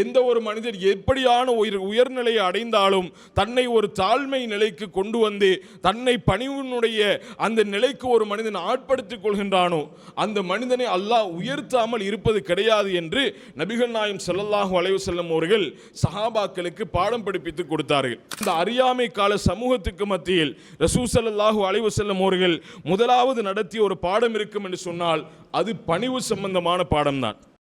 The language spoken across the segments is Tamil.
எந்த ஒரு மனிதர் எப்படியான உயர் உயர்நிலையை அடைந்தாலும் தன்னை ஒரு தாழ்மை நிலைக்கு கொண்டு வந்து தன்னை பணிவினுடைய அந்த நிலைக்கு ஒரு மனிதன் ஆட்படுத்திக் கொள்கின்றானோ அந்த மனிதனை அல்லாஹ் உயர்த்தாமல் இருப்பது கிடையாது என்று நபிகள் நாயம் செல்லல்லாஹு அலைவு செல்லும் அவர்கள் சஹாபாக்களுக்கு பாடம் படிப்பித்து கொடுத்தார்கள். இந்த அறியாமை கால சமூகத்துக்கு மத்தியில் ரசூ செல்லல்லாஹு அலைவு செல்லும் அவர்கள் முதலாவது நடத்திய ஒரு பாடம் இருக்கும் என்று சொன்னால் அது பணிவு சம்பந்தமான பாடம்தான்.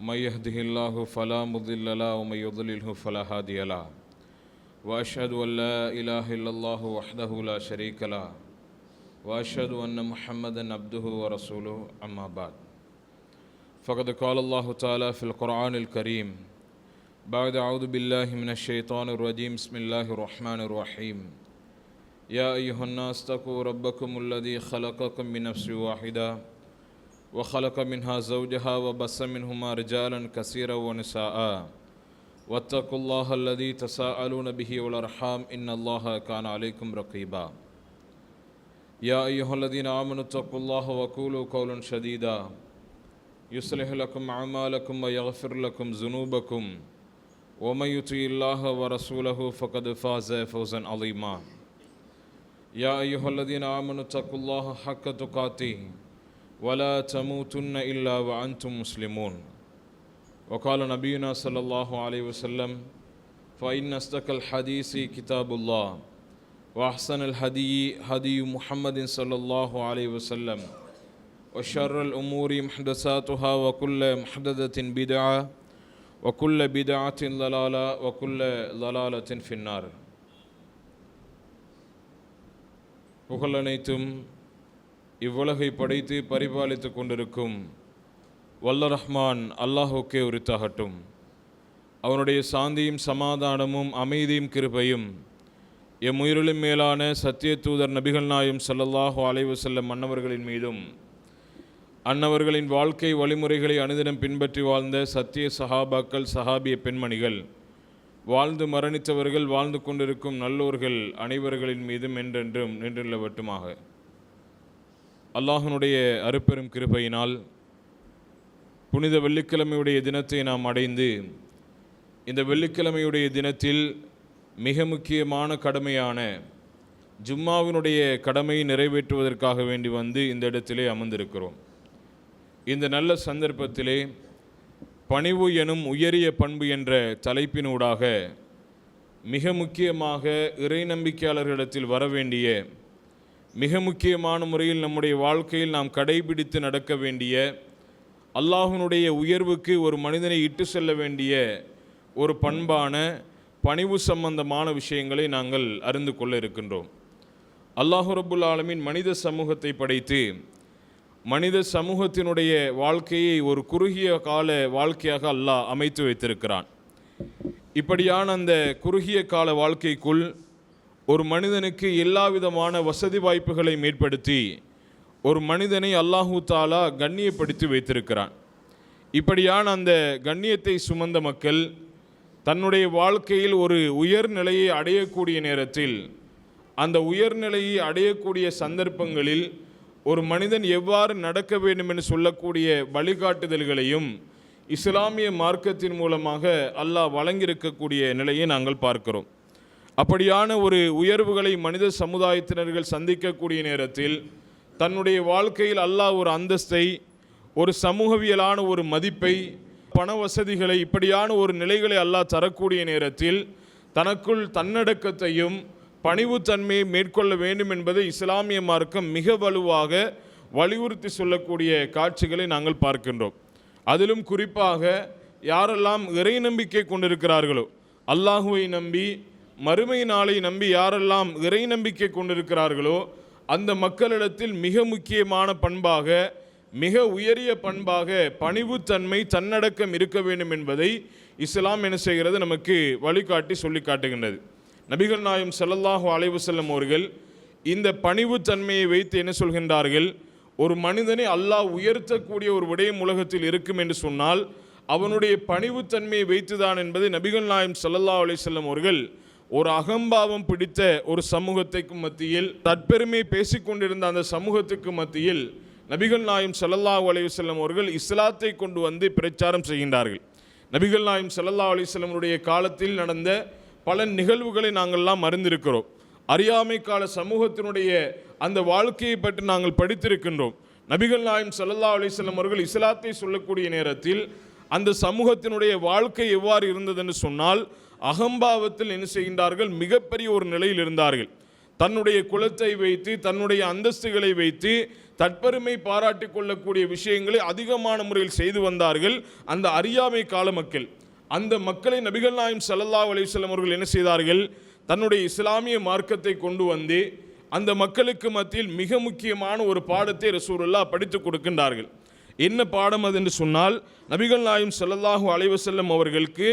من يهده الله فلا مضل له ومن يضلله فلا هادي له. وأشهد أن لا إله إلا الله وحده لا شريك له. وأشهد أن محمدا عبده ورسوله. أما بعد. فقد قال الله تعالى في القرآن الكريم بعد أعوذ بالله من الشيطان الرجيم. بسم الله الرحمن الرحيم. يا أيها الناس اتقوا ربكم الذي خلقكم من نفس واحدة وخلق منها زوجها وبث منهما رجالا كثيرا ونساء. واتقوا الله الذي تساءلون به والأرحام إن الله كان عليكم رقيبا. يا أيها الذين آمنوا اتقوا الله وقولوا قولا سديدا يصلح لكم أعمالكم ويغفر لكم ذنوبكم. ومن يطع الله ورسوله فقد فاز فوزا عظيما. يا أيها الذين آمنوا اتقوا الله حق تقاته. ولا تموتن إلا وأنتم مسلمون وقال نبينا صلى الله عليه وسلم فإن أصدق الحديث كتاب الله وأحسن الهدي هدي محمد صلى الله عليه وسلم وشر الأمور محدثاتها وكل محدثة بدعة وكل بدعة ضلالة وكل ضلالة في النار புகழனைத்தும் இவ்வுலகை படைத்து பரிபாலித்து கொண்டிருக்கும் வல்ல ரஹ்மான் அல்லாஹுக்கே உரித்தாகட்டும். அவனுடைய சாந்தியும் சமாதானமும் அமைதியும் கிருபையும் எம் உயிரிலும் மேலான சத்திய தூதர் நபிகள் நாயும் ஸல்லல்லாஹு அலைவு செல்லும் மன்னவர்களின் மீதும் அன்னவர்களின் வாழ்க்கை வழிமுறைகளை அனுதினம் பின்பற்றி வாழ்ந்த சத்திய சஹாபாக்கள் சஹாபிய பெண்மணிகள் வாழ்ந்து மரணித்தவர்கள் வாழ்ந்து கொண்டிருக்கும் நல்லோர்கள் அனைவர்களின் மீதும் என்றென்றும் நின்றுள்ளவட்டுமாக. அல்லாஹனுடைய அருப்பெரும் கிருபையினால் புனித வெள்ளிக்கிழமையுடைய தினத்தை நாம் அடைந்து இந்த வெள்ளிக்கிழமையுடைய தினத்தில் மிக முக்கியமான கடமையான ஜும்மாவினுடைய கடமையை நிறைவேற்றுவதற்காக வேண்டி வந்து இந்த இடத்திலே அமர்ந்திருக்கிறோம். இந்த நல்ல சந்தர்ப்பத்திலே பணிவு எனும் உயரிய பண்பு என்ற தலைப்பினூடாக மிக முக்கியமாக இறை நம்பிக்கையாளர்களிடத்தில் வர வேண்டிய மிக முக்கியமான முறையில் நம்முடைய வாழ்க்கையில் நாம் கடைபிடித்து நடக்க வேண்டிய அல்லாஹனுடைய உயர்வுக்கு ஒரு மனிதனை இட்டு செல்ல வேண்டிய ஒரு பண்பான பணிவு சம்பந்தமான விஷயங்களை நாங்கள் அறிந்து கொள்ள இருக்கின்றோம். அல்லாஹு ரபுல் ஆலமின் மனித சமூகத்தை படைத்து மனித சமூகத்தினுடைய வாழ்க்கையை ஒரு குறுகிய கால வாழ்க்கையாக அல்லாஹ் அமைத்து வைத்திருக்கிறான். இப்படியான அந்த குறுகிய கால வாழ்க்கைக்குள் ஒரு மனிதனுக்கு எல்லா விதமான வசதி வாய்ப்புகளை மேற்படுத்தி ஒரு மனிதனை அல்லாஹூ தாலா கண்ணியப்படுத்தி வைத்திருக்கிறான். இப்படியான அந்த கண்ணியத்தை சுமந்த மக்கள் தன்னுடைய வாழ்க்கையில் ஒரு உயர்நிலையை அடையக்கூடிய நேரத்தில் அந்த உயர்நிலையை அடையக்கூடிய சந்தர்ப்பங்களில் ஒரு மனிதன் எவ்வாறு நடக்க வேண்டும் என்று சொல்லக்கூடிய வழிகாட்டுதல்களையும் இஸ்லாமிய மார்க்கத்தின் மூலமாக அல்லாஹ் வழங்கியிருக்கக்கூடிய நிலையை நாங்கள் பார்க்கிறோம். அப்படியான ஒரு உயர்வுகளை மனித சமுதாயத்தினர்கள் சந்திக்கக்கூடிய நேரத்தில் தன்னுடைய வாழ்க்கையில் அல்லாஹ் ஒரு அந்தஸ்தை ஒரு சமூகவியலான ஒரு மதிப்பை பண வசதிகளை இப்படியான ஒரு நிலைகளை அல்லாஹ் தரக்கூடிய நேரத்தில் தனக்குள் தன்னடக்கத்தையும் பணிவுத்தன்மையை மேற்கொள்ள வேண்டும் என்பதை இஸ்லாமிய மார்க்கம் மிக வலுவாக வலியுறுத்தி சொல்லக்கூடிய காட்சிகளை நாங்கள் பார்க்கின்றோம். அதிலும் குறிப்பாக யாரெல்லாம் இறை நம்பிக்கை கொண்டிருக்கிறார்களோ அல்லாஹுவை நம்பி மறுமை நாளை நம்பி யாரெல்லாம் இறை நம்பிக்கை கொண்டிருக்கிறார்களோ அந்த மக்களிடத்தில் மிக முக்கியமான பண்பாக மிக உயரிய பண்பாக பணிவுத்தன்மை தன்னடக்கம் இருக்க வேண்டும் என்பதை இஸ்லாம் என்ன செய்கிறது நமக்கு வழிகாட்டி சொல்லி காட்டுகின்றது. நபிகள் நாயம் ஸல்லல்லாஹு அலைவு செல்லும் அவர்கள் இந்த பணிவுத்தன்மையை வைத்து என்ன சொல்கின்றார்கள்? ஒரு மனிதனை அல்லாஹ் உயர்த்தக்கூடிய ஒரு விடயம் உலகத்தில் இருக்கும் என்று சொன்னால் அவனுடைய பணிவுத்தன்மையை வைத்துதான் என்பதை நபிகள் நாயம் ஸல்லல்லாஹு அலைஹி வஸல்லம் அவர்கள் ஒரு அகம்பாவம் பிடித்த ஒரு சமூகத்துக்கு மத்தியில் தற்பெருமை பேசிக்கொண்டிருந்த அந்த சமூகத்துக்கு மத்தியில் நபிகள் நாயும் சல்லல்லா அலையுசல்லம் அவர்கள் இஸ்லாத்தை கொண்டு வந்து பிரச்சாரம் செய்கின்றார்கள். நபிகள் நாயும் ஸல்லல்லாஹு அலைஹி காலத்தில் நடந்த பல நிகழ்வுகளை நாங்கள்லாம் அறிந்திருக்கிறோம். அறியாமை கால சமூகத்தினுடைய அந்த வாழ்க்கையை பற்றி நாங்கள் படித்திருக்கின்றோம். நபிகள் நாயம் ஸல்லல்லாஹு அலைஹி அவர்கள் இஸ்லாத்தை சொல்லக்கூடிய நேரத்தில் அந்த சமூகத்தினுடைய வாழ்க்கை எவ்வாறு இருந்ததுன்னு சொன்னால் அகம்பாவத்தில் என்ன செய்கின்றார்கள்? மிகப்பெரிய ஒரு நிலையில் இருந்தார்கள். தன்னுடைய குலத்தை வைத்து தன்னுடைய அந்தஸ்துகளை வைத்து தற்பெருமை பாராட்டி கொள்ளக்கூடிய விஷயங்களை அதிகமான முறையில் செய்து வந்தார்கள் அந்த அறியாமை கால மக்கள். அந்த மக்களை நபிகள் நாயம் சல்லல்லா அலைஹி அவர்கள் என்ன செய்தார்கள்? தன்னுடைய இஸ்லாமிய மார்க்கத்தை கொண்டு வந்து அந்த மக்களுக்கு மத்தியில் மிக முக்கியமான ஒரு பாடத்தை ரசூலுல்லா படித்து கொடுக்கின்றார்கள். என்ன பாடம் அது என்று சொன்னால் நபிகள் நாயம் ஸல்லல்லாஹு அலைவசல்லம் அவர்களுக்கு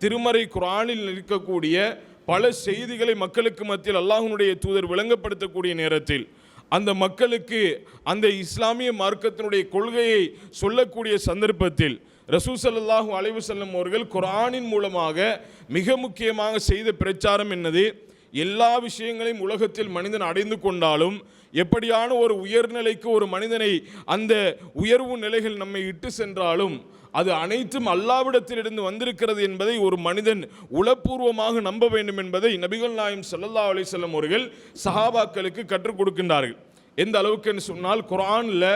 திருமறை குரானில் இருக்கக்கூடிய பல செய்திகளை மக்களுக்கு மத்தியில் அல்லாஹனுடைய தூதர் விளங்கப்படுத்தக்கூடிய நேரத்தில் அந்த மக்களுக்கு அந்த இஸ்லாமிய மார்க்கத்தினுடைய கொள்கையை சொல்லக்கூடிய சந்தர்ப்பத்தில் ரசூ ஸல்லல்லாஹு அலைஹி செல்லும் அவர்கள் குரானின் மூலமாக மிக முக்கியமாக செய்த பிரச்சாரம் என்னது? எல்லா விஷயங்களையும் உலகத்தில் மனிதன் அடைந்து கொண்டாலும் எப்படியான ஒரு உயர்நிலைக்கு ஒரு மனிதனை அந்த உயர்வு நிலைகள் நம்மை இட்டு சென்றாலும் அது அனைத்தும் அல்லாவிடத்திலிருந்து வந்திருக்கிறது என்பதை ஒரு மனிதன் உளப்பூர்வமாக நம்ப வேண்டும் என்பதை நபிகள் நாயம் சல்லல்லா அலைஹி வஸல்லம் அவர்கள் சஹாபாக்களுக்கு கற்றுக் கொடுக்கின்றார்கள். எந்த அளவுக்கு என்று சொன்னால் குரானில்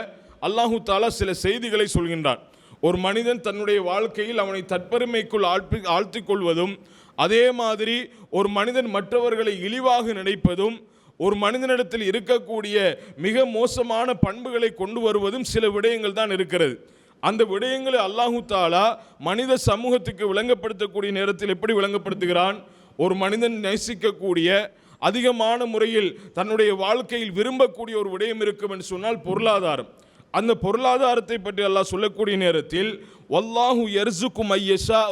அல்லாஹு தாலா சில செய்திகளை சொல்கின்றான். ஒரு மனிதன் தன்னுடைய வாழ்க்கையில் அவனை தற்பெருமைக்குள் ஆழ்த்தி ஆழ்த்திக் கொள்வதும் அதே மாதிரி ஒரு மனிதன் மற்றவர்களை இழிவாக நினைப்பதும் ஒரு மனிதனிடத்தில் இருக்கக்கூடிய மிக மோசமான பண்புகளை கொண்டு வருவதும் சில விடயங்கள் தான் இருக்கிறது. அந்த விடயங்களை அல்லாஹு தாலா மனித சமூகத்துக்கு விளங்கப்படுத்தக்கூடிய நேரத்தில் எப்படி விளங்கப்படுத்துகிறான்? ஒரு மனிதன் நேசிக்கக்கூடிய அதிகமான முறையில் தன்னுடைய வாழ்க்கையில் விரும்பக்கூடிய ஒரு விடயம் இருக்கும் என்று சொன்னால் பொருளாதாரம். அந்த பொருளாதாரத்தை பற்றி அல்லாஹ் சொல்லக்கூடிய நேரத்தில் வல்லாஹு எர்சுக்கும் ஐயஷா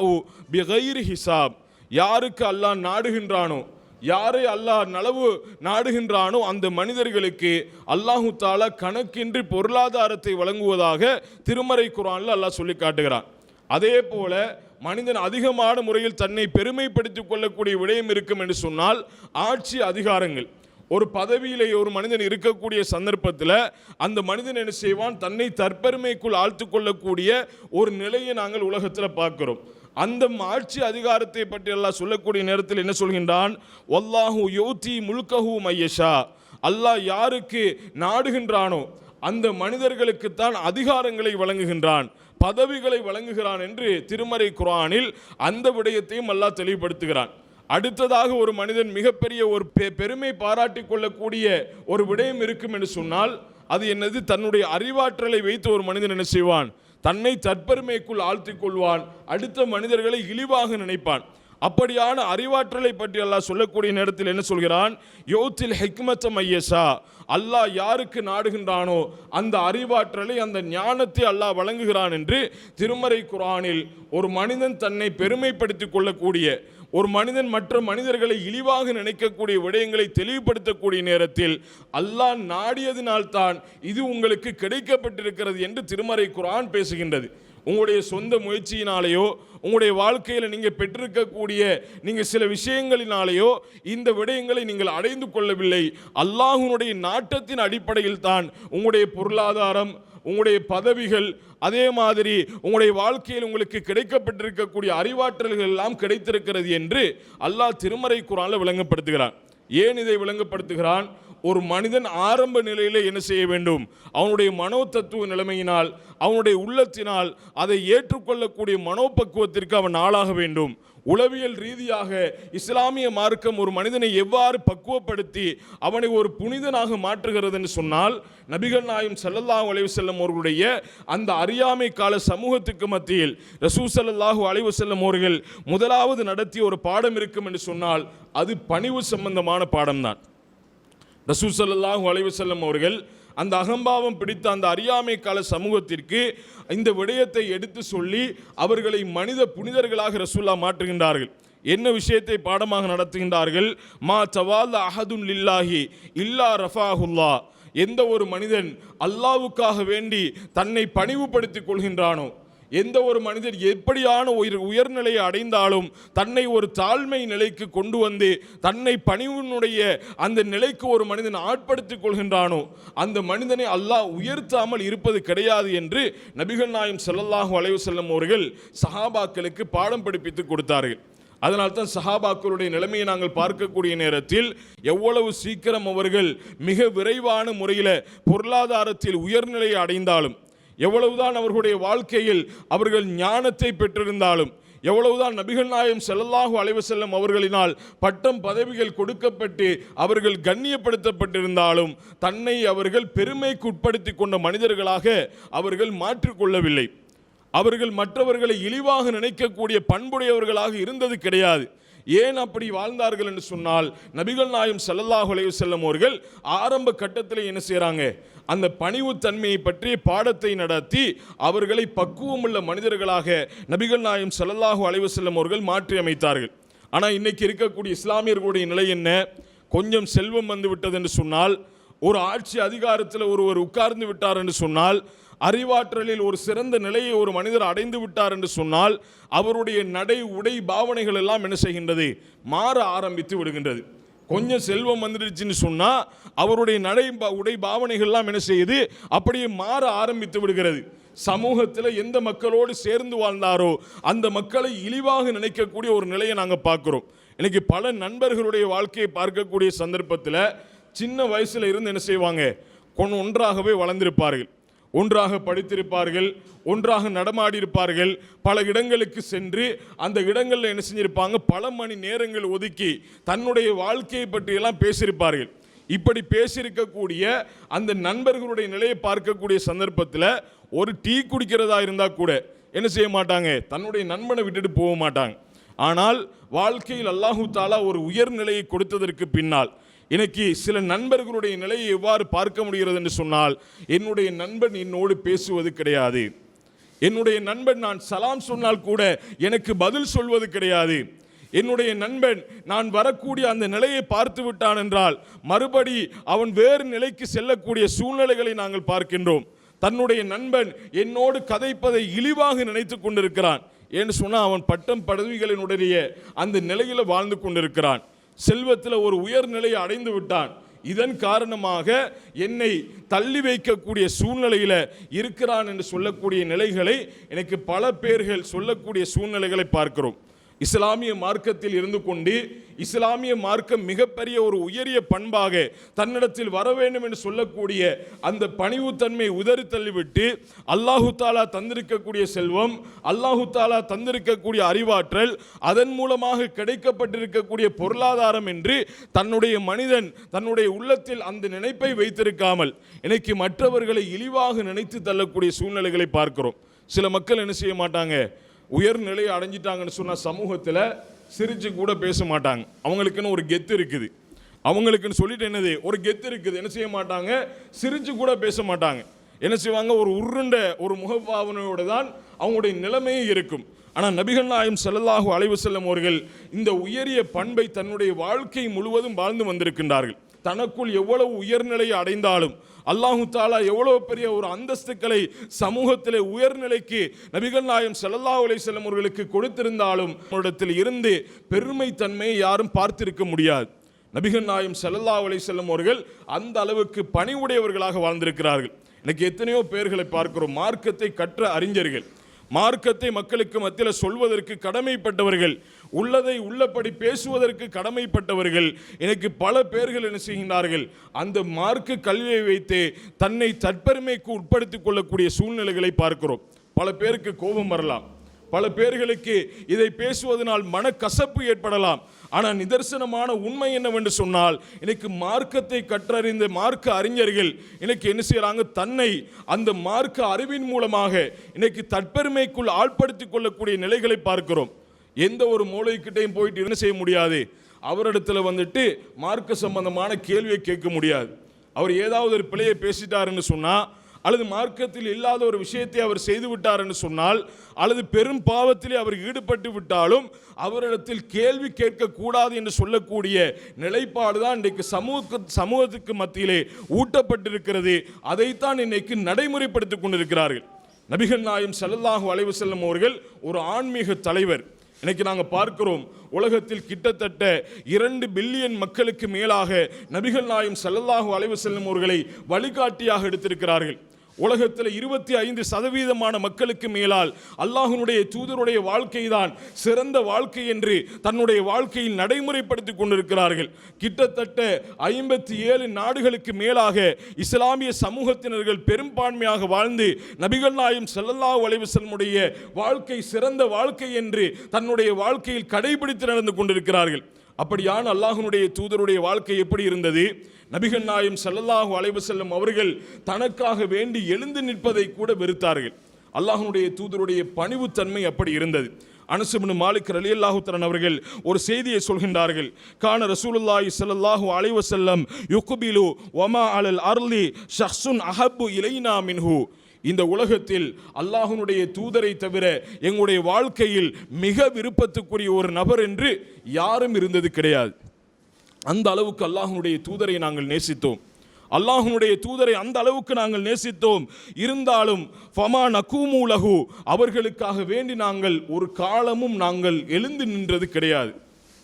பிகைர் ஹிசாப். யாருக்கு அல்லாஹ் நாடுகின்றானோ யாரை அல்லாஹ் நலவு நாடுகின்றானோ அந்த மனிதர்களுக்கு அல்லாஹு தாலா கணக்கின்றி பொருளாதாரத்தை வழங்குவதாக திருமறை குரானில் அல்லாஹ் சொல்லி காட்டுகிறான். அதே போல மனிதன் அதிகமான முறையில் தன்னை பெருமைப்படுத்திக் கொள்ளக்கூடிய விடயம் இருக்கும் என்று சொன்னால் ஆட்சி அதிகாரங்கள். ஒரு பதவியிலே ஒரு மனிதன் இருக்கக்கூடிய சந்தர்ப்பத்தில் அந்த மனிதன் என்ன செய்வான்? தன்னை தற்பெருமைக்குள் ஆழ்த்து கொள்ளக்கூடிய ஒரு நிலையை நாங்கள் உலகத்தில் பார்க்குறோம். அந்த ஆட்சி அதிகாரத்தை பற்றி எல்லாம் சொல்லக்கூடிய நேரத்தில் என்ன சொல்கின்றான்? ஒல்லாஹூ யோத்தி முழுக்கஹூ மையஷா. அல்லாஹ் யாருக்கு நாடுகின்றானோ அந்த மனிதர்களுக்குத்தான் அதிகாரங்களை வழங்குகின்றான் பதவிகளை வழங்குகிறான் என்று திருமறை குரானில் அந்த விடயத்தையும் அல்லாஹ் தெளிவுபடுத்துகிறான். அடுத்ததாக ஒரு மனிதன் மிகப்பெரிய ஒரு பெ- பெருமை பாராட்டிக் கொள்ளக்கூடிய ஒரு விடயம் இருக்கும் என்று சொன்னால் அது என்னது? தன்னுடைய அறிவாற்றலை வைத்து ஒரு மனிதன் என்ன செய்வான்? தன்னை தற்பெருமைக்குள் ஆழ்த்திக் கொள்வான். அடுத்த மனிதர்களை இழிவாக நினைப்பான். அப்படியான அறிவாற்றலை பற்றி அல்லாஹ் சொல்லக்கூடிய நேரத்தில் என்ன சொல்கிறான்? யோத்தில் ஹெக்மத்த மையசா. அல்லாஹ் யாருக்கு நாடுகின்றானோ அந்த அறிவாற்றலை அந்த ஞானத்தை அல்லாஹ் வழங்குகிறான் என்று திருமறை குரானில் ஒரு மனிதன் தன்னை பெருமைப்படுத்திக் கொள்ளக்கூடிய ஒரு மனிதன் மற்ற மனிதர்களை இழிவாக நினைக்கக்கூடிய விடயங்களை தெளிவுபடுத்தக்கூடிய நேரத்தில் அல்லாஹ் நாடியதினால்தான் இது உங்களுக்கு கிடைக்கப்பட்டிருக்கிறது என்று திருமறை குரான் பேசுகின்றது. உங்களுடைய சொந்த முயற்சியினாலேயோ உங்களுடைய வாழ்க்கையில் நீங்கள் பெற்றிருக்கக்கூடிய நீங்கள் சில விஷயங்களினாலேயோ இந்த விடயங்களை நீங்கள் அடைந்து கொள்ளவில்லை. அல்லாஹுனுடைய நாட்டத்தின் அடிப்படையில் தான் உங்களுடைய பொருளாதாரம் உங்களுடைய பதவிகள் அதே மாதிரி உங்களுடைய வாழ்க்கையில் உங்களுக்கு கிடைக்கப்பட்டிருக்கக்கூடிய அறிவாற்றல்கள் எல்லாம் கிடைத்திருக்கிறது என்று அல்லாஹ் திருமறை குரானில் விளங்கப்படுத்துகிறான். ஏன் இதை விளங்கப்படுத்துகிறான்? ஒரு மனிதன் ஆரம்ப நிலையில் என்ன செய்ய வேண்டும்? அவனுடைய மனோ தத்துவ நிலைமையினால் அவனுடைய உள்ளத்தினால் அதை ஏற்றுக்கொள்ளக்கூடிய மனோபக்குவத்திற்கு அவன் ஆளாக வேண்டும். உளவியல் ரீதியாக இஸ்லாமிய மார்க்கம் ஒரு மனிதனை எவ்வாறு பக்குவப்படுத்தி அவனை ஒரு புனிதனாக மாற்றுகிறது என்று சொன்னால் நபிகள் நாயும் ஸல்லல்லாஹு அலைவு செல்லும் அவர்களுடைய அந்த அறியாமை கால சமூகத்துக்கு மத்தியில் ரசூ ஸல்லல்லாஹு அலைவு செல்லும் அவர்கள் முதலாவது நடத்திய ஒரு பாடம் இருக்கும் என்று சொன்னால் அது பணிவு சம்பந்தமான பாடம்தான். ரசூசல்லாஹூ அலைவசல்லம் அவர்கள் அந்த அகம்பாவம் பிடித்த அந்த அறியாமை கால சமூகத்திற்கு இந்த விடயத்தை எடுத்து சொல்லி அவர்களை மனித புனிதர்களாக ரசூல்லா மாற்றுகின்றார்கள். என்ன விஷயத்தை பாடமாக நடத்துகின்றார்கள்? மா சவால் அஹதுன் லில்லாஹி இல்லா ரஃபாஹுல்லா. எந்த ஒரு மனிதன் அல்லாவுக்காக வேண்டி தன்னை பணிவுபடுத்திக் கொள்கின்றானோ எந்த ஒரு மனிதர் எப்படியான உயர் உயர்நிலையை அடைந்தாலும் தன்னை ஒரு தாழ்மை நிலைக்கு கொண்டு வந்து தன்னை பணிவினுடைய அந்த நிலைக்கு ஒரு மனிதன் ஆட்படுத்திக் கொள்கின்றானோ அந்த மனிதனை அல்லாஹ் உயர்த்தாமல் இருப்பது கிடையாது என்று நபிகள் நாயம் செல்லல்லாஹு அலைஹி செல்லும் அவர்கள் சஹாபாக்களுக்கு பாடம் படிப்பித்து கொடுத்தார்கள். அதனால் தான் சஹாபாக்களுடைய நிலைமையை நாங்கள் பார்க்கக்கூடிய நேரத்தில் எவ்வளவு சீக்கிரம் அவர்கள் மிக விரைவான முறையில் பொருளாதாரத்தில் உயர்நிலையை அடைந்தாலும் எவ்வளவுதான் அவர்களுடைய வாழ்க்கையில் அவர்கள் ஞானத்தை பெற்றிருந்தாலும் எவ்வளவுதான் நபிகள் நாயம் ஸல்லல்லாஹு அலைவு செல்லும் அவர்களினால் பட்டம் பதவிகள் கொடுக்கப்பட்டு அவர்கள் கண்ணியப்படுத்தப்பட்டிருந்தாலும் தன்னை அவர்கள் பெருமைக்கு உட்படுத்தி கொண்ட மனிதர்களாக அவர்கள் மாற்றிக்கொள்ளவில்லை அவர்கள் மற்றவர்களை இழிவாக நினைக்கக்கூடிய பண்புடையவர்களாக இருந்தது கிடையாது. ஏன் அப்படி வாழ்ந்தார்கள் என்று சொன்னால் நபிகள் நாயம் ஸல்லல்லாஹு செல்லும் அவர்கள் ஆரம்ப கட்டத்தில் என்ன செய்கிறாங்க அந்த பணிவுத்தன்மையை பற்றிய பாடத்தை நடத்தி அவர்களை பக்குவமுள்ள மனிதர்களாக நபிகள் நாயம் ஸல்லல்லாஹு அலைவு செல்லும் அவர்கள் மாற்றி அமைத்தார்கள். ஆனால் இன்னைக்கு இருக்கக்கூடிய இஸ்லாமியர்களுடைய நிலை என்ன? கொஞ்சம் செல்வம் வந்து விட்டது என்று சொன்னால் ஒரு ஆட்சி அதிகாரத்தில் ஒருவர் உட்கார்ந்து விட்டார் என்று சொன்னால் அறிவாற்றலில் ஒரு சிறந்த நிலையை ஒரு மனிதர் அடைந்து விட்டார் என்று சொன்னால் அவருடைய நடை உடை பாவனைகள் எல்லாம் என்ன செய்கின்றது? மாற ஆரம்பித்து விடுகின்றது. கொஞ்சம் செல்வம் வந்துடுச்சுன்னு சொன்னால் அவருடைய நடை பா- உடை பாவனைகள்லாம் என்ன செய்யுது? அப்படியே மாற ஆரம்பித்து விடுகிறது. சமூகத்தில் எந்த மக்களோடு சேர்ந்து வாழ்ந்தாரோ அந்த மக்களை இழிவாக நினைக்கக்கூடிய ஒரு நிலையை நாங்கள் பார்க்குறோம். இன்னைக்கு பல நண்பர்களுடைய வாழ்க்கையை பார்க்கக்கூடிய சந்தர்ப்பத்தில் சின்ன வயசுல இருந்து என்ன செய்வாங்க? கொன் ஒன்றாகவே வளர்ந்திருப்பார்கள். ஒன்றாக படித்திருப்பார்கள் ஒன்றாக நடமாடி இருப்பார்கள் பல இடங்களுக்கு சென்று அந்த இடங்களில் என்ன செஞ்சிருப்பாங்க? பல மணி நேரங்கள் ஒதுக்கி தன்னுடைய வாழ்க்கையை பற்றியெல்லாம் பேசியிருப்பார்கள். இப்படி பேசியிருக்கக்கூடிய அந்த நண்பர்களுடைய நிலையை பார்க்கக்கூடிய சந்தர்ப்பத்தில் ஒரு டீ குடிக்கிறதா இருந்தால் கூட என்ன செய்ய மாட்டாங்க? தன்னுடைய நண்பனை விட்டுட்டு போக மாட்டாங்க. ஆனால் வாழ்க்கையில் அல்லாஹூ தாலா ஒரு உயர்நிலையை கொடுத்ததற்கு பின்னால் இன்னைக்கு சில நண்பர்களுடைய நிலையை எவ்வாறு பார்க்க முடிகிறது என்று சொன்னால் என்னுடைய நண்பன் என்னோடு பேசுவது கிடையாது. என்னுடைய நண்பன் நான் சலாம் சொன்னால் கூட எனக்கு பதில் சொல்வது கிடையாது. என்னுடைய நண்பன் நான் வரக்கூடிய அந்த நிலையை பார்த்து விட்டான் என்றால் மறுபடி அவன் வேறு நிலைக்கு செல்லக்கூடிய சூழ்நிலைகளை நாங்கள் பார்க்கின்றோம். தன்னுடைய நண்பன் என்னோடு கதைப்பதை இழிவாக நினைத்து கொண்டிருக்கிறான். ஏன்னு சொன்னால் அவன் பட்டம் பதவிகளினுடைய அந்த நிலையில் வாழ்ந்து கொண்டிருக்கிறான். செல்வத்தில் ஒரு உயர்நிலையை அடைந்து விட்டான். இதன் காரணமாக என்னை தள்ளி வைக்கக்கூடிய சூழ்நிலையில் இருக்கிறான் என்று சொல்லக்கூடிய நிலைகளை எனக்கு பல பேர்கள் சொல்லக்கூடிய சூழ்நிலைகளை பார்க்கிறோம். இஸ்லாமிய மார்க்கத்தில் இருந்து கொண்டு இஸ்லாமிய மார்க்கம் மிகப்பெரிய ஒரு உயரிய பண்பாக தன்னிடத்தில் வர வேண்டும் என்று சொல்லக்கூடிய அந்த பணிவுத்தன்மை உதறி தள்ளிவிட்டு அல்லாஹு தாலா தந்திருக்கக்கூடிய செல்வம் அல்லாஹு தாலா தந்திருக்கக்கூடிய அறிவாற்றல் அதன் மூலமாக கிடைக்கப்பட்டிருக்கக்கூடிய பொருளாதாரம் என்று தன்னுடைய மனிதன் தன்னுடைய உள்ளத்தில் அந்த நினைப்பை வைத்திருக்காமல் இன்னைக்கு மற்றவர்களை இழிவாக நினைத்து தள்ளக்கூடிய சூழ்நிலைகளை பார்க்கிறோம். சில மக்கள் என்ன செய்ய மாட்டாங்க? உயர்நிலையை அடைஞ்சிட்டாங்கன்னு சொன்ன சமூகத்தில் சிரிச்சு கூட பேச மாட்டாங்க. அவங்களுக்குன்னு ஒரு கெத்து இருக்குது. அவங்களுக்குன்னு சொல்லிட்டு என்னது? ஒரு கெத்து இருக்குது. என்ன செய்ய மாட்டாங்க? சிரிச்சு கூட பேச மாட்டாங்க. என்ன செய்வாங்க? ஒரு உருண்ட ஒரு முகபாவனையோடு தான் அவங்களுடைய நிலைமையே இருக்கும். ஆனால் நபிகள் நாயம் ஸல்லல்லாஹு அலைவு செல்லும் அவர்கள் இந்த உயரிய பண்பை தன்னுடைய வாழ்க்கை முழுவதும் வாழ்ந்து வந்திருக்கின்றார்கள். தனக்குள் எவ்வளவு உயர்நிலையை அடைந்தாலும் அல்லாஹு தாலா எவ்வளோ பெரிய ஒரு அந்தஸ்துக்களை சமூகத்தில் உயர்நிலைக்கு நபிகள் நாயம் செல்லல்லா உலை செல்லும் அவர்களுக்கு கொடுத்திருந்தாலும் அவரிடத்தில் இருந்து பெருமை தன்மையை யாரும் பார்த்திருக்க முடியாது. நபிகள் நாயம் செல்லல்லா உலை செல்லும் அவர்கள் அந்த அளவுக்கு பணிவுடையவர்களாக வாழ்ந்திருக்கிறார்கள். இன்னைக்கு எத்தனையோ பேர்களை பார்க்கிறோம். மார்க்கத்தை கற்ற அறிஞர்கள் மார்க்கத்தை மக்களுக்கு மத்தியில் சொல்வதற்கு கடமைப்பட்டவர்கள் உள்ளதை உள்ளபடி பேசுவதற்கு கடமைப்பட்டவர்கள். எனக்கு பல பேர்கள் என்ன செய்கின்றார்கள் அந்த மார்க்க கல்வியை வைத்து தன்னை தற்பெருமைக்கு உட்படுத்திக் கொள்ளக்கூடிய சூழ்நிலைகளை பார்க்கிறோம். பல பேருக்கு கோபம் வரலாம். பல பேர்களுக்கு இதை பேசுவதனால் மனக்கசப்பு ஏற்படலாம். ஆனால் நிதர்சனமான உண்மை என்னவென்று சொன்னால் இன்னைக்கு மார்க்கத்தை கற்றறிந்த மார்க்க அறிஞர்கள் இன்னைக்கு என்ன செய்கிறாங்க தன்னை அந்த மார்க்க அறிவின் மூலமாக இன்னைக்கு தற்பெருமைக்குள் ஆழ்படுத்திக் கொள்ளக்கூடிய நிலைகளை பார்க்கிறோம். எந்த ஒரு மூளைக்கிட்டையும் போயிட்டு என்ன செய்ய முடியாது? அவரிடத்துல வந்துட்டு மார்க்க சம்பந்தமான கேள்வியை கேட்க முடியாது. அவர் ஏதாவது ஒரு பிழையை பேசிட்டாருன்னு சொன்னால் அல்லது மார்க்கத்தில் இல்லாத ஒரு விஷயத்தை அவர் செய்து விட்டாருன்னு சொன்னால் அல்லது பெரும் பாவத்திலே அவர் ஈடுபட்டு விட்டாலும் அவரிடத்தில் கேள்வி கேட்கக்கூடாது என்று சொல்லக்கூடிய நிலைப்பாடு தான் இன்றைக்கு சமூக சமூகத்துக்கு மத்தியிலே ஊட்டப்பட்டிருக்கிறது. அதைத்தான் இன்னைக்கு நடைமுறைப்படுத்திக் கொண்டிருக்கிறார்கள். நபிகள் நாயம் ஸல்லல்லாஹு அலைஹி செல்லும் அவர்கள் ஒரு ஆன்மீக தலைவர். இன்னைக்கு நாங்கள் பார்க்கிறோம் உலகத்தில் கிட்டத்தட்ட இரண்டு பில்லியன் மக்களுக்கு மேலாக நபிகள் நாயம் ஸல்லல்லாஹு அலைவு செல்லும் அவர்களை வழிகாட்டியாக எடுத்திருக்கிறார்கள். உலகத்தில் இருபத்தி ஐந்து சதவீதமான மக்களுக்கு மேலால் அல்லாஹனுடைய தூதருடைய வாழ்க்கை தான் சிறந்த வாழ்க்கை என்று தன்னுடைய வாழ்க்கையில் நடைமுறைப்படுத்தி கொண்டிருக்கிறார்கள். கிட்டத்தட்ட ஐம்பத்தி ஏழு நாடுகளுக்கு மேலாக இஸ்லாமிய சமூகத்தினர்கள் பெரும்பான்மையாக வாழ்ந்து நபிகள் நாயம் செல்லல்லா அலைஹி வாழ்க்கை சிறந்த வாழ்க்கை என்று தன்னுடைய வாழ்க்கையில் கடைபிடித்து நடந்து கொண்டிருக்கிறார்கள். அப்படியான அல்லாஹனுடைய தூதருடைய வாழ்க்கை எப்படி இருந்தது? நபிகள் நாயம் செல்லல்லாஹு அலைவு செல்லும் அவர்கள் தனக்காக வேண்டி எழுந்து நிற்பதை கூட வெறுத்தார்கள். அல்லாஹனுடைய தூதருடைய பணிவுத்தன்மை அப்படி இருந்தது. அனசுபின் மாலிக் அலி அல்லாஹுத்தரன் அவர்கள் ஒரு செய்தியை சொல்கின்றார்கள். கான ரசூலுல்லாஹி ஸல்லல்லாஹு அலைவசல்லம் யுக்குபிலு ஒமா அலல் அர்லி ஷஹ்சுன் அஹப்பு இலைனா மின்ஹு. இந்த உலகத்தில் அல்லாஹனுடைய தூதரை தவிர எங்களுடைய வாழ்க்கையில் மிக விருப்பத்துக்குரிய ஒரு நபர் என்று யாரும் இருந்தது கிடையாது. அந்த அளவுக்கு அல்லாஹனுடைய தூதரை நாங்கள் நேசித்தோம். அல்லாஹனுடைய தூதரை அந்த அளவுக்கு நாங்கள் நேசித்தோம். இருந்தாலும் ஃபமா நகூமு அவர்களுக்காக வேண்டி நாங்கள் ஒரு காலமும் நாங்கள் எழுந்து நின்றது கிடையாது.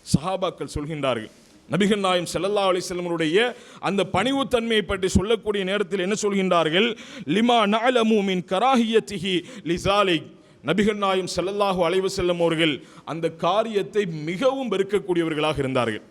சஹாபாக்கள் சொல்கின்றார்கள் நபிகள் நாயம் செல்லல்லா அலிசல்லமனுடைய வஸல்லமுடைய அந்த பணிவுத்தன்மையை பற்றி சொல்லக்கூடிய நேரத்தில் என்ன சொல்கின்றார்கள்? லிமா நஅலமு மின் கராஹியத்திஹி லிசாலிக் நபிகள் நாயம் செல்லல்லாஹு அலைவு செல்லும் அவர்கள் அந்த காரியத்தை மிகவும் வெறுக்கக்கூடியவர்களாக இருந்தார்கள்.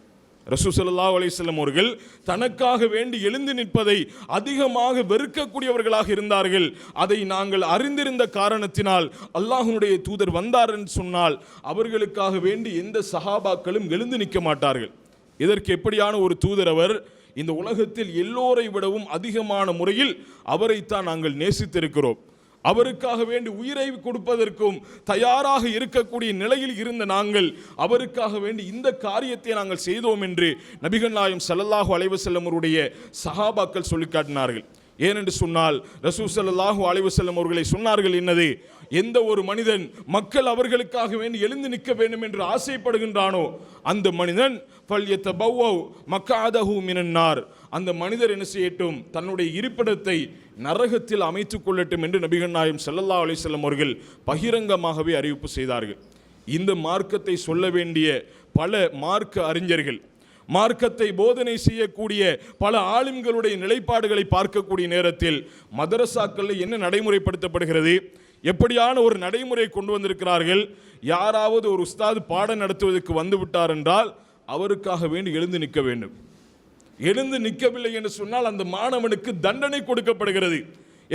ரசூ ஸல்லல்லாஹு அலைஹி அவர்கள் தனக்காக வேண்டி எழுந்து நிற்பதை அதிகமாக வெறுக்கக்கூடியவர்களாக இருந்தார்கள். அதை நாங்கள் அறிந்திருந்த காரணத்தினால் அல்லாஹுனுடைய தூதர் வந்தார் என்று சொன்னால் அவர்களுக்காக வேண்டி எந்த சஹாபாக்களும் எழுந்து நிற்க மாட்டார்கள். இதற்கு எப்படியான ஒரு தூதர் அவர்? இந்த உலகத்தில் எல்லோரை விடவும் அதிகமான முறையில் அவரைத்தான் நாங்கள் நேசித்திருக்கிறோம். அவருக்காக வேண்டி உயிரை கொடுப்பதற்கும் தயாராக இருக்கக்கூடிய நிலையில் இருந்த நாங்கள் அவருக்காக வேண்டி இந்த காரியத்தை நாங்கள் செய்தோம் என்று நபிகள் நாயம் செல்லல்லாஹு அலைவசல்லமருடைய வஸல்லம் அவருடைய சஹாபாக்கள் சொல்லி காட்டினார்கள். ஏனென்று சொன்னால் ரசூ அலைவசல்லம் அவர்களை சொன்னார்கள் என்னது? எந்த ஒரு மனிதன் மக்கள் அவர்களுக்காக வேண்டி எழுந்து நிற்க வேண்டும் என்று ஆசைப்படுகின்றானோ அந்த மனிதன் ஃபல்யத்தபவ்வவ் மக்காதஹு மினன்னார். அந்த மனிதர் என்ன செய்யட்டும்? தன்னுடைய இருப்பிடத்தை நரகத்தில் அமைத்துக் கொள்ளட்டும் என்று நபிகள் நாயம் சல்லல்லா அலிசல்லம் அவர்கள் பகிரங்கமாகவே அறிவிப்பு செய்தார்கள். இந்த மார்க்கத்தை சொல்ல வேண்டிய பல மார்க்க அறிஞர்கள் மார்க்கத்தை போதனை செய்யக்கூடிய பல ஆளும்களுடைய நிலைப்பாடுகளை பார்க்கக்கூடிய நேரத்தில் மதரசாக்களில் என்ன நடைமுறைப்படுத்தப்படுகிறது? எப்படியான ஒரு நடைமுறை கொண்டு வந்திருக்கிறார்கள்? யாராவது ஒரு உஸ்தாது பாடம் நடத்துவதற்கு வந்துவிட்டார் என்றால் அவருக்காக வேண்டி எழுந்து நிற்க வேண்டும். எழுந்து நிற்கவில்லை என்று சொன்னால் அந்த மாணவனுக்கு தண்டனை கொடுக்கப்படுகிறது.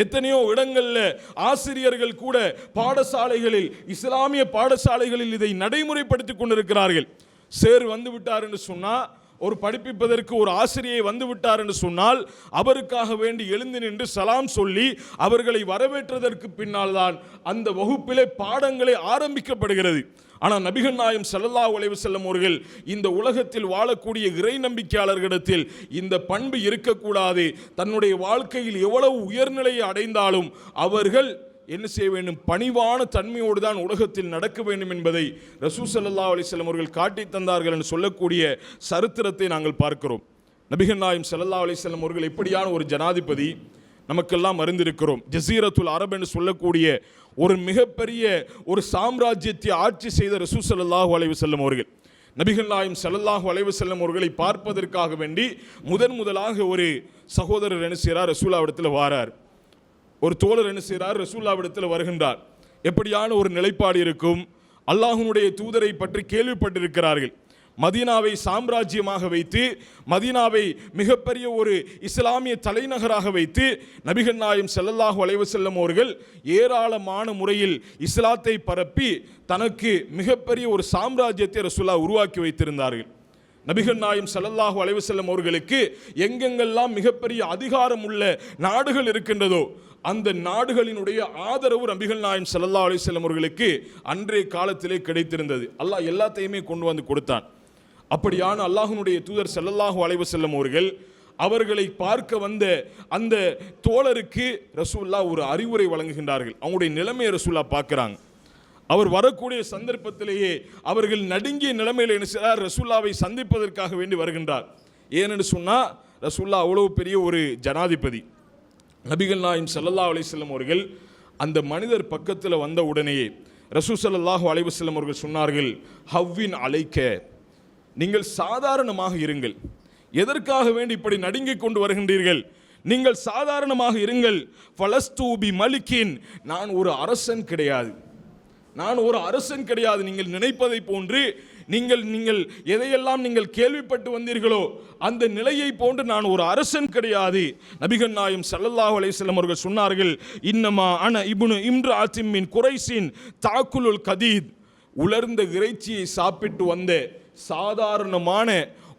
எத்தனையோ இடங்களில் ஆசிரியர்கள் கூட பாடசாலைகளில் இஸ்லாமிய பாடசாலைகளில் இதை நடைமுறைப்படுத்தி கொண்டிருக்கிறார்கள். சேர் வந்து விட்டார் என்று சொன்னால் ஒரு படிப்பிப்பதற்கு ஒரு ஆசிரியை வந்து விட்டார் என்று சொன்னால் அவருக்காக வேண்டி எழுந்து நின்று சலாம் சொல்லி அவர்களை வரவேற்றதற்கு பின்னால் தான் அந்த வகுப்பிலே பாடங்களே ஆரம்பிக்கப்படுகிறது. ஆனால் நபிகள் நாயம் செல்லல்லா உழைவு செல்லும் அவர்கள் இந்த உலகத்தில் வாழக்கூடிய இறை நம்பிக்கையாளர்களிடத்தில் இந்த பண்பு இருக்கக்கூடாது. தன்னுடைய வாழ்க்கையில் எவ்வளவு உயர்நிலையை அடைந்தாலும் அவர்கள் என்ன செய்ய வேண்டும்? பணிவான தன்மையோடு தான் உலகத்தில் நடக்க வேண்டும் என்பதை ரசூ ஸல்லல்லாஹு அலைஹி அவர்கள் காட்டி தந்தார்கள் என்று சொல்லக்கூடிய சரித்திரத்தை நாங்கள் பார்க்கிறோம். நபிகள் நாயம் சல்லா அலிஸ்லம் அவர்கள் எப்படியான ஒரு ஜனாதிபதி நமக்கெல்லாம் அறிந்திருக்கிறோம். ஜசீரத்துல் அரப் என்று சொல்லக்கூடிய ஒரு மிகப்பெரிய ஒரு சாம்ராஜ்யத்தை ஆட்சி செய்த ரசூ ஸல்லல்லாஹு செல்லும் வஸல்லம் அவர்கள். நபிகள் நாயம் ஸல்லல்லாஹு அலைவு செல்லும் அவர்களை பார்ப்பதற்காக வேண்டி முதன் முதலாக ஒரு சகோதரர் என்ன செய்கிறார் ரசூலாவிடத்தில் வாரார். ஒரு தோழர் என்ன செய்கிறார் ரசூல்லாவிடத்தில் வருகின்றார். எப்படியான ஒரு நிலைப்பாடு இருக்கும்? அல்லாஹுனுடைய தூதரை பற்றி கேள்விப்பட்டிருக்கிறார்கள். மதீனாவை சாம்ராஜ்யமாக வைத்து மதீனாவை மிகப்பெரிய ஒரு இஸ்லாமிய தலைநகராக வைத்து நபிகள் நாயம் செல்லல்லாஹு அலைஹி செல்லும் அவர்கள் ஏராளமான முறையில் இஸ்லாத்தை பரப்பி தனக்கு மிகப்பெரிய ஒரு சாம்ராஜ்யத்தை ரசுல்லா உருவாக்கி வைத்திருந்தார்கள். நபிகள் நாயம் செல்லல்லாஹு அலைவு செல்லும் அவர்களுக்கு எங்கெங்கெல்லாம் மிகப்பெரிய அதிகாரம் உள்ள நாடுகள் இருக்கின்றதோ அந்த நாடுகளினுடைய ஆதரவு நபிகள் நாயம் சல்லல்லா அலை செல்லும் அவர்களுக்கு அன்றைய காலத்திலே கிடைத்திருந்தது. அல்லாஹ் எல்லாத்தையுமே கொண்டு வந்து கொடுத்தான். அப்படியான அல்லாஹுனுடைய தூதர் செல்லல்லாஹு அலைவு செல்லும் அவர்கள் அவர்களை பார்க்க வந்த அந்த தோழருக்கு ரசூல்லா ஒரு அறிவுரை வழங்குகின்றார்கள். அவங்களுடைய நிலைமையை ரசூல்லா பார்க்குறாங்க. அவர் வரக்கூடிய சந்தர்ப்பத்திலேயே அவர்கள் நடுங்கிய நிலைமையில் என்ன செய்கிறார் ரசூல்லாவை சந்திப்பதற்காக வேண்டி வருகின்றார். ஏனென்று சொன்னால் ரசூல்லா அவ்வளவு பெரிய ஒரு ஜனாதிபதி. நபிகள் நாயம் சல்லல்லா அலைஹி அவர்கள் அந்த மனிதர் பக்கத்தில் வந்த உடனேயே ரசூ சல்லாஹூ அலைவு வஸல்லம் அவர்கள் சொன்னார்கள் ஹவ்வின் அழைக்க நீங்கள் சாதாரணமாக இருங்கள். எதற்காக வேண்டி இப்படி நடுங்கிக் கொண்டு வருகின்றீர்கள்? நீங்கள் சாதாரணமாக இருங்கள். ஃபலஸ்தூபி மலிக்கின். நான் ஒரு அரசன் கிடையாது. நான் ஒரு அரசன் கிடையாது. நீங்கள் நினைப்பதை போன்று நீங்கள் நீங்கள் எதையெல்லாம் நீங்கள் கேள்விப்பட்டு வந்தீர்களோ அந்த நிலையை போன்று நான் ஒரு அரசன் கிடையாது. நபிகள் நாயம் சல்லல்லாஹ் அலையம் அவர்கள் சொன்னார்கள் இன்னமா அன இபுனு இம்ரு ஆத்திமின் குறைசின் தாக்குலுல் கதீத். உலர்ந்த இறைச்சியை சாப்பிட்டு வந்த சாதாரணமான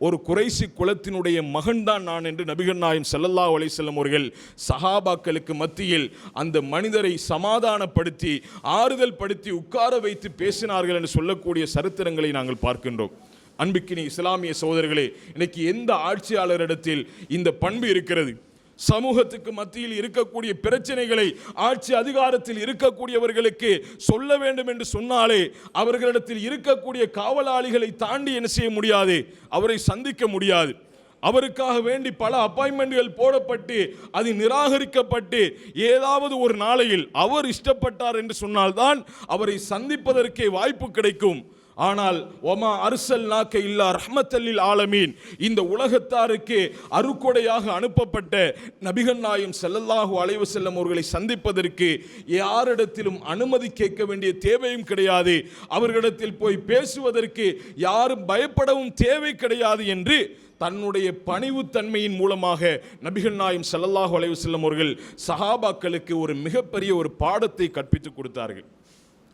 ஒரு குறைசி குலத்தினுடைய மகன்தான் நான் என்று நபிகள் நாயம் செல்லல்லா அலைஹி செல்லும் அவர்கள் சஹாபாக்களுக்கு மத்தியில் அந்த மனிதரை சமாதானப்படுத்தி ஆறுதல் படுத்தி உட்கார வைத்து பேசினார்கள் என்று சொல்லக்கூடிய சரித்திரங்களை நாங்கள் பார்க்கின்றோம். அன்பிக்கினி இஸ்லாமிய சகோதரர்களே இன்னைக்கு எந்த ஆட்சியாளரிடத்தில் இந்த பண்பு இருக்கிறது? சமூகத்துக்கு மத்தியில் இருக்கக்கூடிய பிரச்சனைகளை ஆட்சி அதிகாரத்தில் இருக்கக்கூடியவர்களுக்கு சொல்ல வேண்டும் என்று சொன்னாலே அவர்களிடத்தில் இருக்கக்கூடிய காவலாளிகளை தாண்டி என்ன செய்ய முடியாது? அவரை சந்திக்க முடியாது. அவருக்காக வேண்டி பல அப்பாயின்மெண்ட்கள் போடப்பட்டு அது நிராகரிக்கப்பட்டு ஏதாவது ஒரு நாளையில் அவர் இஷ்டப்பட்டார் என்று சொன்னால்தான் அவரை சந்திப்பதற்கே வாய்ப்பு கிடைக்கும். ஆனால் ஒமா அரிசல் நாக்க இல்லா ரஹ்மத்தல்லில் ஆலமீன். இந்த உலகத்தாருக்கு அருக்கொடையாக அனுப்பப்பட்ட நபிகள் நாயம் செல்லல்லாகு அலைவு செல்லும் அவர்களை சந்திப்பதற்கு யாரிடத்திலும் அனுமதி கேட்க வேண்டிய தேவையும் கிடையாது. அவர்களிடத்தில் போய் பேசுவதற்கு யாரும் பயப்படவும் தேவை கிடையாது என்று தன்னுடைய பணிவுத்தன்மையின் மூலமாக நபிகள் நாயம் செல்லல்லாஹு அலைவு செல்லும் அவர்கள் சஹாபாக்களுக்கு ஒரு மிகப்பெரிய ஒரு பாடத்தை கற்பித்துக் கொடுத்தார்கள்.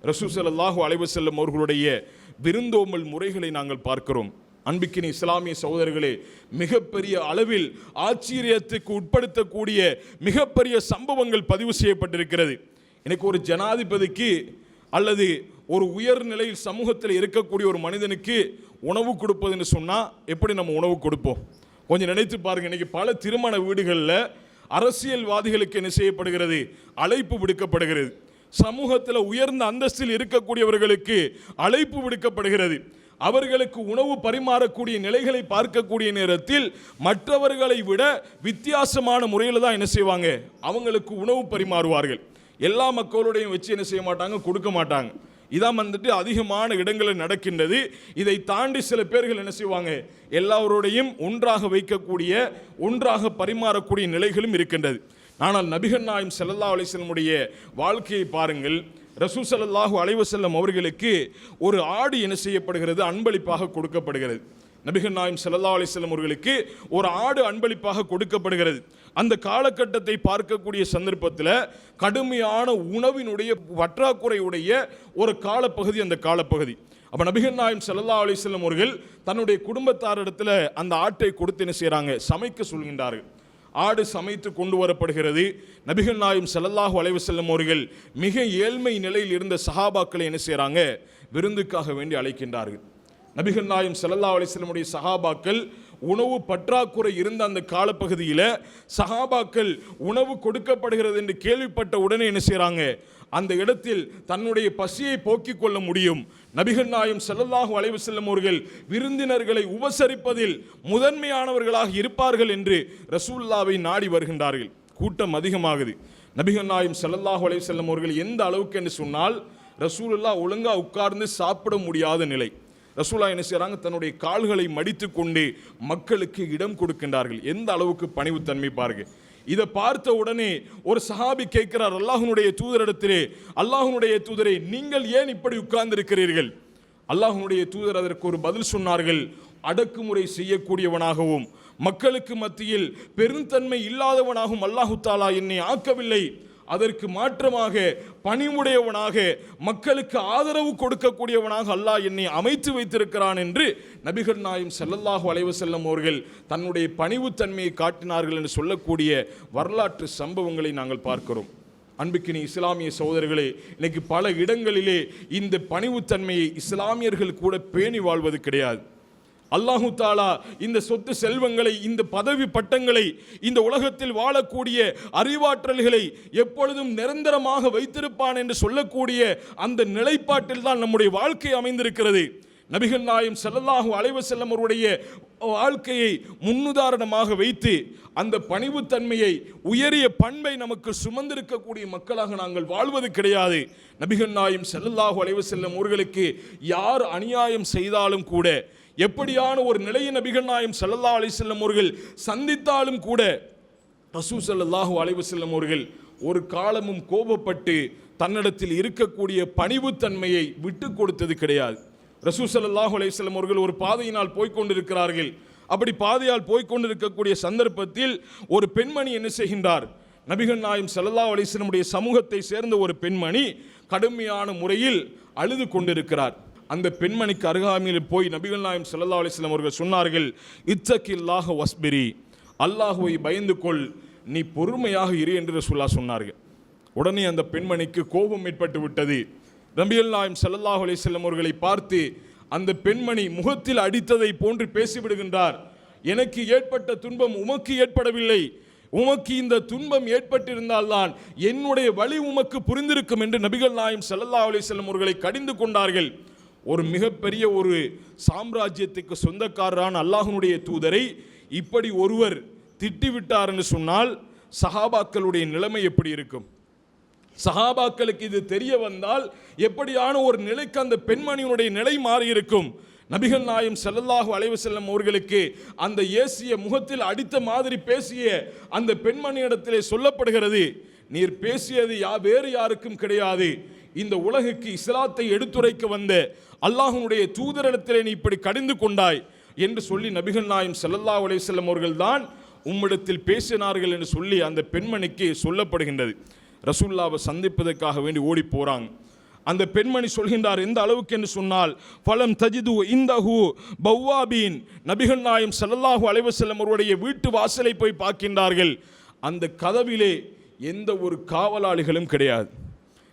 ரசூ அலைவு செல்லும் அவர்களுடைய விருந்தோமல் முறைகளை நாங்கள் பார்க்கிறோம். அன்பிக்கினி இஸ்லாமிய சகோதரர்களே மிகப்பெரிய அளவில் ஆச்சரியத்துக்கு உட்படுத்தக்கூடிய மிகப்பெரிய சம்பவங்கள் பதிவு செய்யப்பட்டிருக்கிறது. எனக்கு ஒரு ஜனாதிபதிக்கு அல்லது ஒரு உயர் நிலையில் சமூகத்தில் இருக்கக்கூடிய ஒரு மனிதனுக்கு உணவு கொடுப்பதுன்னு சொன்னால் எப்படி நம்ம உணவு கொடுப்போம்? கொஞ்சம் நினைத்து பாருங்க இன்னைக்கு பல திருமண வீடுகளில் அரசியல்வாதிகளுக்கு என்ன செய்யப்படுகிறது? அழைப்பு விடுக்கப்படுகிறது. சமூகத்தில் உயர்ந்த அந்தஸ்தில் இருக்கக்கூடியவர்களுக்கு அழைப்பு விடுக்கப்படுகிறது. அவர்களுக்கு உணவு பரிமாறக்கூடிய நிலைகளை பார்க்கக்கூடிய நேரத்தில் மற்றவர்களை விட வித்தியாசமான முறையில் தான் என்ன செய்வாங்க? அவங்களுக்கு உணவு பரிமாறுவார்கள். எல்லா மக்களோடையும் வச்சு என்ன செய்ய மாட்டாங்க? கொடுக்க மாட்டாங்க. இதான் வந்துட்டு அதிகமான இடங்களில் நடக்கின்றது. இதை தாண்டி சில பேர்கள் என்ன செய்வாங்க? எல்லாரோடையும் ஒன்றாக வைக்கக்கூடிய ஒன்றாக பரிமாறக்கூடிய நிலைகளும் இருக்கின்றது. ஆனால் நபிகள் நாயம் செல்லல்லா அலிசல்லமுடைய வாழ்க்கையை பாருங்கள் ரசூ ஸல்லல்லாஹு அலைவசல்லம் அவர்களுக்கு ஒரு ஆடு என்ன செய்யப்படுகிறது? அன்பளிப்பாக கொடுக்கப்படுகிறது. நபிகள் நாயம் ஸல்லல்லாஹு அலைஹி அவர்களுக்கு ஒரு ஆடு அன்பளிப்பாக கொடுக்கப்படுகிறது. அந்த காலகட்டத்தை பார்க்கக்கூடிய சந்தர்ப்பத்தில் கடுமையான உணவினுடைய வற்றாக்குறையுடைய ஒரு காலப்பகுதி அந்த காலப்பகுதி. அப்போ நபிகள் நாயம் ஸல்லல்லாஹு அலைஹி அவர்கள் தன்னுடைய குடும்பத்தாரிடத்தில் அந்த ஆட்டை கொடுத்து என்ன செய்கிறாங்க சமைக்க சொல்கின்றார்கள். ஆடு சமைத்து கொண்டு வரப்படுகிறது. நபிகள் நாயும் செல்லல்லாஹு அலைவு செல்லும் அவர்கள் மிக ஏழ்மை நிலையில் இருந்த சஹாபாக்களை என்ன செய்கிறாங்க விருந்துக்காக வேண்டி அழைக்கின்றார்கள். நபிகள் நாயும் செல்லல்லா அலைஹி சஹாபாக்கள் உணவு பற்றாக்குறை இருந்த அந்த காலப்பகுதியில் சஹாபாக்கள் உணவு கொடுக்கப்படுகிறது என்று கேள்விப்பட்ட உடனே என்ன செய்கிறாங்க அந்த இடத்தில் தன்னுடைய பசியை போக்கிக் கொள்ள முடியும். நபிகள் நாயும் ஸல்லல்லாஹு அலைவு செல்லும் அவர்கள் விருந்தினர்களை உபசரிப்பதில் முதன்மையானவர்களாக இருப்பார்கள் என்று ரசூல்லாவை நாடி வருகின்றார்கள். கூட்டம் அதிகமாகுது. நபிகள் நாயும் ஸல்லல்லாஹு அலைவு செல்லும் அவர்கள் எந்த அளவுக்கு என்று சொன்னால் ரசூலுல்லா ஒழுங்காக உட்கார்ந்து சாப்பிட முடியாத நிலை. ரசூலா என்ன செய்கிறாங்க தன்னுடைய கால்களை மடித்து கொண்டு மக்களுக்கு இடம் கொடுக்கின்றார்கள். எந்த அளவுக்கு பணிவுத்தன்மை பாருங்கள் இதை பார்த்த உடனே ஒரு சஹாபி கேட்கிறார் அல்லாஹனுடைய தூதரிடத்திலே அல்லாஹனுடைய தூதரை நீங்கள் ஏன் இப்படி உட்கார்ந்திருக்கிறீர்கள்? அல்லாஹனுடைய தூதர் அதற்கு ஒரு பதில் சொன்னார்கள் அடக்குமுறை செய்யக்கூடியவனாகவும் மக்களுக்கு மத்தியில் பெருந்தன்மை இல்லாதவனாகவும் அல்லாஹு தாலா என்னை ஆக்கவில்லை. அதற்கு மாற்றமாக பணிவுடையவனாக மக்களுக்கு ஆதரவு கொடுக்கக்கூடியவனாக அல்லாஹ் என்னை அமைத்து வைத்திருக்கிறான் என்று நபிகள் நாயும் செல்லல்லாஹு அலைவு செல்லும் அவர்கள் தன்னுடைய பணிவுத்தன்மையை காட்டினார்கள் என்று சொல்லக்கூடிய வரலாற்று சம்பவங்களை நாங்கள் பார்க்கிறோம். அன்புக்கினி இஸ்லாமிய சகோதரர்களே இன்னைக்கு பல இடங்களிலே இந்த பணிவுத்தன்மையை இஸ்லாமியர்கள் கூட பேணி வாழ்வது கிடையாது. அல்லாஹு தாலா இந்த சொத்து செல்வங்களை இந்த பதவி பட்டங்களை இந்த உலகத்தில் வாழக்கூடிய அறிவாற்றல்களை எப்பொழுதும் நிரந்தரமாக வைத்திருப்பான் என்று சொல்லக்கூடிய அந்த நிலைப்பாட்டில் தான் நம்முடைய வாழ்க்கை அமைந்திருக்கிறது. நபிகள் நாயம் செல்லல்லாஹு அலைவு செல்லமருடைய அவருடைய வாழ்க்கையை முன்னுதாரணமாக வைத்து அந்த பணிவுத்தன்மையை உயரிய பண்பை நமக்கு சுமந்திருக்கக்கூடிய மக்களாக நாங்கள் வாழ்வது கிடையாது. நபிகள் நாயம் செல்லல்லாஹு அலைவ செல்லம் அவர்களுக்கு யார் அநியாயம் செய்தாலும் கூட எப்படியான ஒரு நிலையை நபிகள் நாயம் செல்லல்லா அலி செல்லம் அவர்கள் சந்தித்தாலும் கூட ரசூ ஸல்லல்லாஹு அலைவு செல்லம் அவர்கள் ஒரு காலமும் கோபப்பட்டு தன்னிடத்தில் இருக்கக்கூடிய பணிவுத்தன்மையை விட்டு கொடுத்தது கிடையாது. ரசூ ஸல்லல்லாஹு அலைஹி வஸல்லம் அவர்கள் ஒரு பாதையினால் போய்கொண்டிருக்கிறார்கள் அப்படி பாதையால் போய்கொண்டிருக்கக்கூடிய சந்தர்ப்பத்தில் ஒரு பெண்மணி என்ன செய்கின்றார்? நபிகள் நாயம் ஸல்லல்லாஹு அலிஸ்லமுடைய சமூகத்தை சேர்ந்த ஒரு பெண்மணி கடுமையான முறையில் அழுது கொண்டிருக்கிறார். அந்த பெண்மணிக்கு அருகாமையில் போய் நபிகள் நாயம் ஸல்லல்லாஹு அலிஸ்லாம் அவர்கள் சொன்னார்கள் இத்தக்கில்லாஹ வஸ்பிரி அல்லாஹுவை பயந்து கொள் நீ பொறுமையாக இரு என்று ரசூல்லா சொன்னார்கள். உடனே அந்த பெண்மணிக்கு கோபம் ஏற்பட்டு விட்டது. நபிகள் நாயம் ஸல்லல்லாஹு அலைஹி அவர்களை பார்த்து அந்த பெண்மணி முகத்தில் அடித்ததை போன்று பேசிவிடுகின்றார். எனக்கு ஏற்பட்ட துன்பம் உமக்கு ஏற்படவில்லை. உமக்கு இந்த துன்பம் ஏற்பட்டிருந்தால்தான் என்னுடைய வழி உமக்கு புரிந்திருக்கும் என்று நபிகள் நாயம் ஸல்லல்லாஹு அலைஹி அவர்களை கடிந்து கொண்டார்கள். ஒரு மிகப்பெரிய ஒரு சாம்ராஜ்யத்துக்கு சொந்தக்காரரான அல்லாஹனுடைய தூதரை இப்படி ஒருவர் திட்டிவிட்டார்னு சொன்னால் சஹாபாக்களுடைய நிலைமை எப்படி இருக்கும்? சஹாபாக்களுக்கு இது தெரிய வந்தால் எப்படியான ஒரு நிலைக்கு அந்த பெண்மணியினுடைய நிலை மாறி இருக்கும்? நபிகள் நாயம் செல்லல்லாஹு அலைவு செல்லும் அவர்களுக்கு அந்த ஏசிய முகத்தில் அடித்த மாதிரி பேசிய அந்த பெண்மணியிடத்திலே சொல்லப்படுகிறது நீர் பேசியது யா வேறு யாருக்கும் கிடையாது. இந்த உலகுக்கு இஸ்லாத்தை எடுத்துரைக்க வந்த அல்லாஹனுடைய தூதரிடத்திலே நீ இப்படி கடிந்து கொண்டாய் என்று சொல்லி நபிகள் நாயம் செல்லல்லா அலைஹி அவர்கள் அவர்கள்தான் உம்மிடத்தில் பேசினார்கள் என்று சொல்லி அந்த பெண்மணிக்கு சொல்லப்படுகின்றது. ரசூல்லாவை சந்திப்பதற்காக வேண்டி ஓடி போகிறாங்க அந்த பெண்மணி சொல்கின்றார் எந்த அளவுக்கு? என்று சொன்னால் பலம் தஜிது இந்தஹு பவ்வாபீன் நபிகள் நாயம் செல்லல்லாஹு அலைவசல்லம் அவருடைய வீட்டு வாசலை போய் பார்க்கின்றார்கள். அந்த கதவிலே எந்த ஒரு காவலாளிகளும் கிடையாது.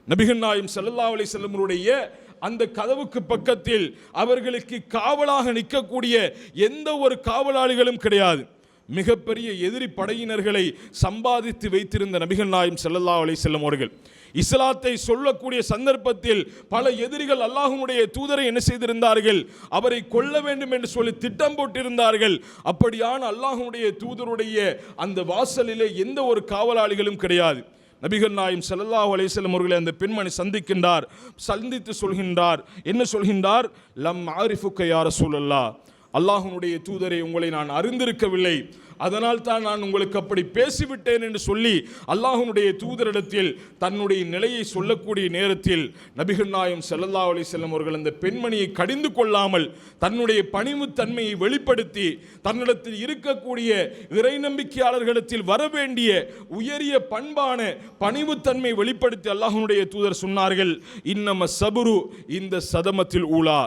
நபிகள் நாயம் செல்லல்லா அலைஹி வஸல்லம் அவருடைய அந்த கதவுக்கு பக்கத்தில் அவர்களுக்கு காவலாக நிற்கக்கூடிய எந்த ஒரு காவலாளிகளும் கிடையாது. மிகப்பெரிய எதிரி படையினர்களை சம்பாதித்து வைத்திருந்த நபிகள் நாயம் செல்லல்லா அலைஹி செல்லும் அவர்கள். இஸ்லாத்தை சொல்லக்கூடிய சந்தர்ப்பத்தில் பல எதிரிகள் அல்லாஹ்வுடைய தூதரை என்ன செய்திருந்தார்கள்? அவரை கொல்ல வேண்டும் என்று சொல்லி திட்டம் போட்டிருந்தார்கள். அப்படியான அல்லாஹ்வுடைய தூதருடைய அந்த வாசலிலே எந்த ஒரு காவலாளிகளும் கிடையாது. நபிகள் நாயம் செல்லல்லா அலைஹி அவர்களை அந்த பெண்மணி சந்திக்கின்றார் சந்தித்து சொல்கின்றார். என்ன சொல்கின்றார்? லம் ஆரிஃபுக்க யா சூழல்லா அல்லாஹனுடைய தூதரை உங்களை நான் அறிந்திருக்கவில்லை. அதனால் தான் நான் உங்களுக்கு அப்படி பேசிவிட்டேன் என்று சொல்லி அல்லாஹனுடைய தூதரிடத்தில் தன்னுடைய நிலையை சொல்லக்கூடிய நேரத்தில் நபிகள் நாயம் செல்லல்லா அலி செல்லம் அவர்கள் அந்த பெண்மணியை கடிந்து கொள்ளாமல் தன்னுடைய பணிவுத்தன்மையை வெளிப்படுத்தி தன்னிடத்தில் இருக்கக்கூடிய இறை நம்பிக்கையாளர்களிடத்தில் வர வேண்டிய உயரிய பண்பான பணிவுத்தன்மை வெளிப்படுத்தி அல்லாஹனுடைய தூதர் சொன்னார்கள் இன்னம சபுரு இந்த சதமத்தில் ஊலா.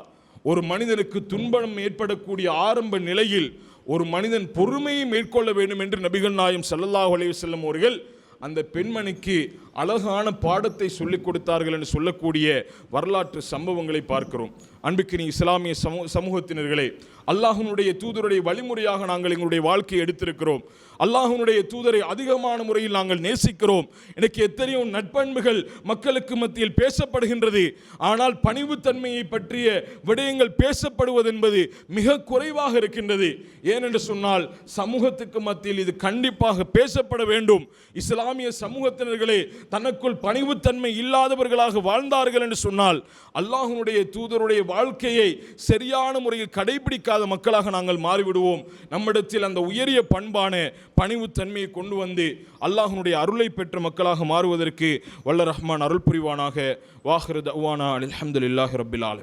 ஒரு மனிதனுக்கு துன்பம் ஏற்படக்கூடிய ஆரம்ப நிலையில் ஒரு மனிதன் பொறுமையை மேற்கொள்ள வேண்டும் என்று நபிகள் நாயம் சல்லல்லாஹ் அலைய செல்லும் அவர்கள் அந்த பெண்மணிக்கு அழகான பாடத்தை சொல்லிக் கொடுத்தார்கள் என்று சொல்லக்கூடிய வரலாற்று சம்பவங்களை பார்க்கிறோம். அன்புக்கினி இஸ்லாமிய சமூக சமூகத்தினர்களே அல்லாஹனுடைய தூதருடைய வழிமுறையாக நாங்கள் எங்களுடைய வாழ்க்கையை எடுத்திருக்கிறோம். அல்லாஹனுடைய தூதரை அதிகமான முறையில் நாங்கள் நேசிக்கிறோம். எனக்கு எத்தனையோ நட்பண்புகள் மக்களுக்கு மத்தியில் பேசப்படுகின்றது. ஆனால் பணிவுத்தன்மையை பற்றிய விடயங்கள் பேசப்படுவது என்பது மிக குறைவாக இருக்கின்றது. ஏனென்று சொன்னால் சமூகத்துக்கு மத்தியில் இது கண்டிப்பாக பேசப்பட வேண்டும். இஸ்லாமிய சமூகத்தினர்களே தனக்குள் பணிவுத்தன்மை இல்லாதவர்களாக வாழ்ந்தார்கள் என்று சொன்னால் அல்லாஹனுடைய தூதருடைய வாழ்க்கையை சரியான முறையில் கடைபிடிக்காத மக்களாக நாங்கள் மாறிவிடுவோம். நம்மிடத்தில் அந்த உயரிய பண்பான பணிவுத்தன்மையை கொண்டு வந்து அல்லாஹனுடைய அருளை பெற்ற மக்களாக மாறுவதற்கு வல்ல ரஹ்மான் அருள் புரிவானாக. வாஹிரு தவானா அல்ஹம்துலில்லாஹி ரப்பில் ஆலமீன்